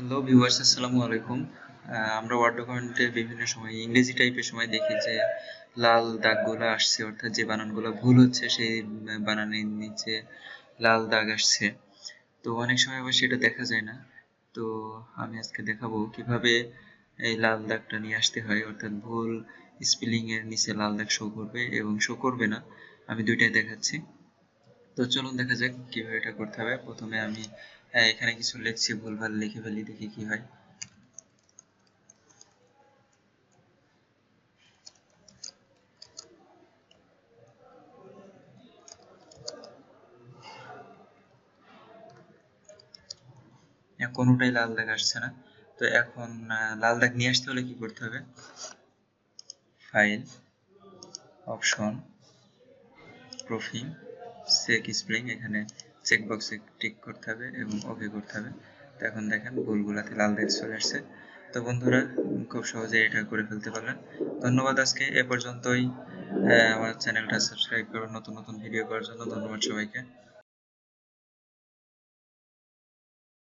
Hello viewers আসসালামু আলাইকুম। আমরা ওয়ার্ড ডকুমেন্টে বিভিন্ন সময়, ইংরেজি টাইপের সময় দেখি যে লাল দাগগুলো আসছে, অর্থাৎ যে বানানগুলো ভুল হচ্ছে, সেই বানানের নিচে লাল দাগ আসছে। তো অনেক সময় আবার সেটা দেখা যায় না। তো আমি আজকে দেখাবো কীভাবে এই লাল দাগটা নিয়ে আসতে হয়, অর্থাৎ ভুল স্পেলিং এর নিচে লাল দাগ শো করবে এবং শো করবে না। আমি দুইটাই দেখাচ্ছি। তো চলুন দেখা যাক কীভাবে এটা করতে হবে। প্রথমে আমি এখানে কিছু লিখছি, ভুলভাল লিখে ফেলি, দেখি কি হয়। কোনোটাই লাল দাগ আসছে না। তো এখন লাল দাগ নিয়ে আসতে হলে কি করতে হবে? File option proofing check spelling এখানে চেক বক্সে টিক করতে হবে এবং ওকে করতে হবে। তো এখন দেখেন ভুলগুলাতে লাল দেখ চলে আসছে। তো বন্ধুরা, খুব সহজে এটা করে ফেলতে পারলেন। ধন্যবাদ আজকে, এ পর্যন্তই। আমার চ্যানেলটা সাবস্ক্রাইব করুন, নতুন নতুন ভিডিও করার জন্য। ধন্যবাদ সবাইকে।